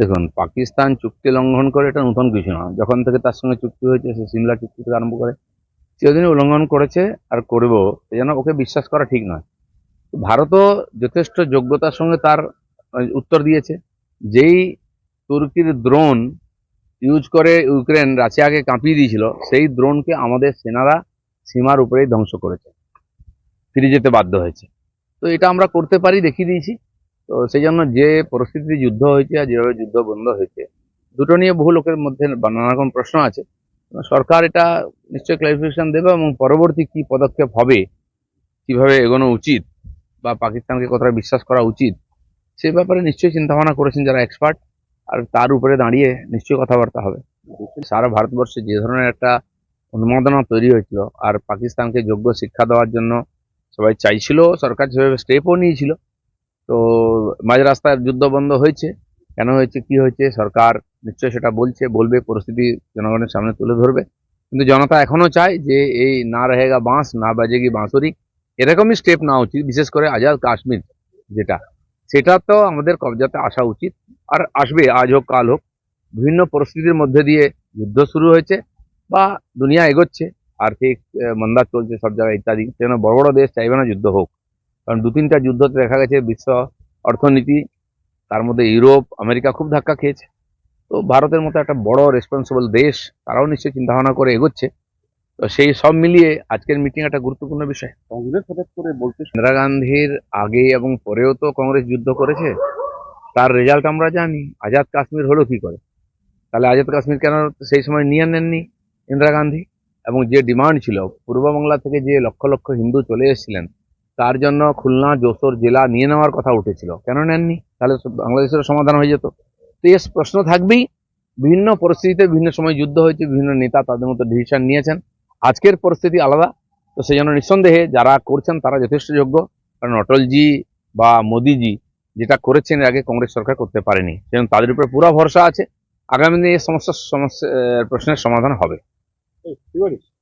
দেখুন, পাকিস্তান চুক্তি লঙ্ঘন করে এটা নতুন কিছু না যখন থেকে তার সঙ্গে চুক্তি হয়েছে, সে সিমলা চুক্তি থেকে আরম্ভ করে চিরদিনই উল্লঙ্ঘন করেছে আর সেই জন্য ওকে বিশ্বাস করা ঠিক নয়। ভারতও যথেষ্ট যোগ্যতার সঙ্গে তার উত্তর দিয়েছে। যেই তুর্কির দ্রোণ ইউজ করে ইউক্রেন রাশিয়াকে কাঁপিয়ে দিয়েছিল, সেই দ্রোণকে আমাদের সেনারা সীমার উপরেই ধ্বংস করেছে। ফিরে যেতে বাধ্য হয়েছে। তো এটা আমরা করতে পারি, দেখিয়ে দিয়েছি। তো সেই জন্য যে পরিস্থিতি যুদ্ধ হয়েছে আর যেভাবে যুদ্ধ বন্ধ হয়েছে, দুটো নিয়ে বহু লোকের মধ্যে নানা রকম প্রশ্ন আছে। সরকার এটা নিশ্চয়ই ক্লারিফিকেশন দেবে এবং পরবর্তী কি পদক্ষেপ হবে, কীভাবে এগোনো উচিত বা পাকিস্তানকে কতটা বিশ্বাস করা উচিত, সে ব্যাপারে নিশ্চয়ই চিন্তা ভাবনা করেছেন যারা এক্সপার্ট আর তার উপরে দাঁড়িয়ে নিশ্চয়ই কথাবার্তা হবে। সারা ভারতবর্ষে যে ধরনের একটা উন্মাদনা তৈরি হয়েছিল, আর পাকিস্তানকে যোগ্য শিক্ষা দেওয়ার জন্য সবাই চাইছিল, সরকার সেভাবে স্টেপও নিয়েছিল তো মাঝ রাস্তায় যুদ্ধ বন্ধ হয়েছে। কেন হয়েছে, কি হয়েছে, সরকার নিশ্চয়ই সেটা বলছে, বলবে, পরিস্থিতি জনগণের সামনে তুলে ধরবে। কিন্তু জনতা এখনও চায় যে এই না রহেগা বাঁশ, না বাজেগি বাঁশরি, এরকমই স্টেপ নেওয়া উচিত, বিশেষ করে আজাদ কাশ্মীর যেটা। সেটা তো আমাদের কবজাতে আসা উচিত, আর আসবে, আজ হোক, কাল হোক। বিভিন্ন পরিস্থিতির মধ্যে দিয়ে যুদ্ধ শুরু হয়েছে বা দুনিয়া এগোচ্ছে। আর্থিক মন্দা চলছে সব জায়গায়, ইত্যাদি। সেজন্য বড় বড় দেশ চাইবে না যুদ্ধ হোক। কারণ দু তিনটা যুদ্ধতে দেখা গেছে বিশ্ব অর্থনীতি তার মধ্যে ইউরোপ আমেরিকা খুব ধাক্কা খেয়েছে। তো ভারতের মতো একটা বড় রেসপন্সিবল দেশ তারাও নিশ্চয়ই চিন্তা ভাবনা করে এগোচ্ছে। তো সেই সব মিলিয়ে আজকের মিটিং একটা গুরুত্বপূর্ণ বিষয়। কংগ্রেস হঠাৎ করে বলতে ইন্দিরা গান্ধীর আগে এবং পরেও তো কংগ্রেস যুদ্ধ করেছে। তার রেজাল্ট আমরা জানি। আজাদ কাশ্মীর হলো কি করে? তাহলে আজাদ কাশ্মীর কেন সেই সময় নিয়ে নেননি ইন্দিরা গান্ধী? এবং যে ডিমান্ড ছিল পূর্ববাংলা থেকে যে লক্ষ লক্ষ হিন্দু চলে এসেছিলেন তার জন্য খুলনা, যশোর জেলা নিয়ে নেওয়ার কথা উঠেছিল। কেন নেননি? তাহলে বাংলাদেশের সমাধান হয়ে যেত। তো এই প্রশ্ন থাকবেই। বিভিন্ন পরিস্থিতিতে বিভিন্ন সময় যুদ্ধ হয়েছে, বিভিন্ন নেতা তাদের মতো ডিসিশন নিয়েছেন। আজকের পরিস্থিতি আলাদা। তো সেই জন্য নিঃসন্দেহে যারা করছেন তারা যথেষ্ট যোগ্য। কারণ অটলজি বা মোদিজি যেটা করেছেন আগে কংগ্রেস সরকার করতে পারেনি। সেজন্য তাদের উপরে পুরো ভরসা আছে। আগামী দিনে এই সমস্যার সমস্যা প্রশ্নের সমাধান হবে। কি বলিস?